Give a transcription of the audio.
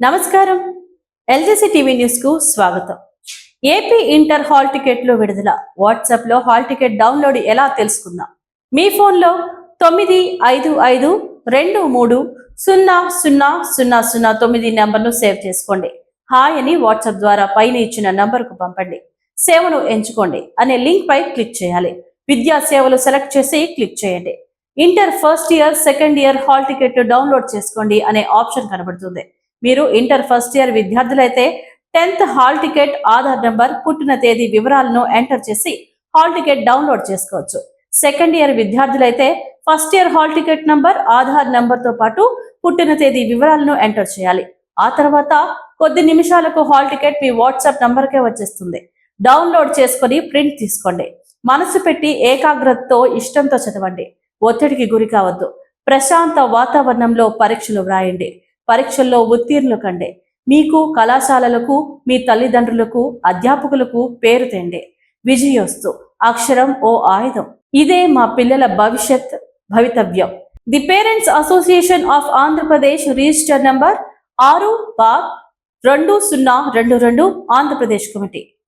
నమస్కారం. LGC TV న్యూస్కు స్వాగతం. ఏపీ ఇంటర్ హాల్ టికెట్లు విడుదల. వాట్సాప్లో హాల్ టికెట్ డౌన్లోడ్ ఎలా తెలుసుకుందాం? మీ ఫోన్లో తొమ్మిది ఐదు ఐదు రెండు మూడు సున్నా సున్నా సున్నా సున్నా తొమ్మిది నంబర్ను సేవ్ చేసుకోండి. హాయ్ అని వాట్సాప్ ద్వారా పైన ఇచ్చిన నంబర్కు పంపండి. సేవను ఎంచుకోండి అనే లింక్ పై క్లిక్ చేయాలి. విద్యా సేవలు సెలెక్ట్ చేసి క్లిక్ చేయండి. Inter first year second year hall ticket download చేసుకోండి అనే ఆప్షన్ కనబడుతుంది. మీరు inter first year విద్యార్థులైతే tenth hall ticket Aadhaar number పుట్టిన తేదీ వివరాలను ఎంటర్ చేసి హాల్ టికెట్ డౌన్లోడ్ చేసుకోవచ్చు. Second year విద్యార్థులైతే first year hall ticket number Aadhaar నెంబర్తో పాటు పుట్టిన తేదీ వివరాలను ఎంటర్ చేయాలి. ఆ తర్వాత కొద్ది నిమిషాలకు హాల్ టికెట్ మీ వాట్సాప్ నంబర్కే వచ్చేస్తుంది. డౌన్లోడ్ చేసుకొని ప్రింట్ తీసుకోండి. మనసు పెట్టి ఏకాగ్రతతో ఇష్టంతో చదవండి. ఒత్తిడికి గురి కావద్దు. ప్రశాంత వాతావరణంలో పరీక్షలు వ్రాయండి. పరీక్షల్లో ఉత్తీర్ణులు కండే. మీకు కళాశాలలకు మీ తల్లిదండ్రులకు అధ్యాపకులకు పేరు తెండే. విజయోస్తు. అక్షరం ఓ ఆయుధం. ఇదే మా పిల్లల భవిష్యత్ భవితవ్యం. The parents association of Andhra Pradesh register number ఆరు బా రెండు సున్నా రెండు రెండు ఆంధ్రప్రదేశ్ కమిటీ.